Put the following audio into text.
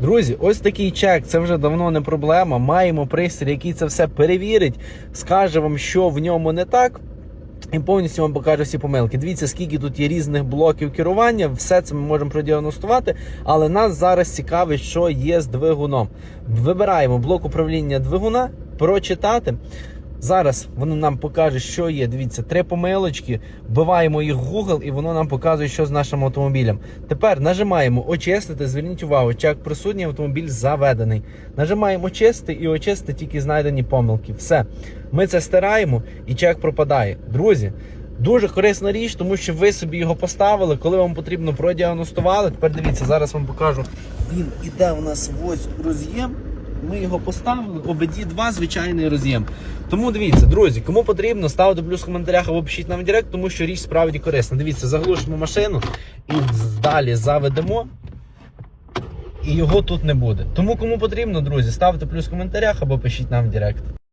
Друзі, ось такий чек, це вже давно не проблема. Маємо пристрій, який це все перевірить, скаже вам, що в ньому не так. І повністю вам покаже всі помилки. Дивіться, скільки тут є різних блоків керування, все це ми можемо продіагностувати, але нас зараз цікавить, що є з двигуном. Вибираємо блок управління двигуна, прочитати. Зараз воно нам покаже, що є. Дивіться, три помилочки, вбиваємо їх в Google, і воно нам показує, що з нашим автомобілем. Тепер нажимаємо очистити. Зверніть увагу, чек присутній, автомобіль заведений. Нажимаємо очистити і очистити тільки знайдені помилки. Все. Ми це стираємо і чек пропадає. Друзі. Дуже корисна річ, тому що ви собі його поставили, коли вам потрібно продіагностували. Тепер дивіться, зараз вам покажу. Він іде у нас ось роз'єм. Ми його поставили, обд 2 звичайний роз'єм. Тому дивіться, друзі, кому потрібно, ставте плюс в коментарях або пишіть нам в директ, тому що річ справді корисна. Дивіться, заглушимо машину і далі заведемо. І його тут не буде. Тому кому потрібно, друзі, ставте плюс в коментарях або пишіть нам в директ.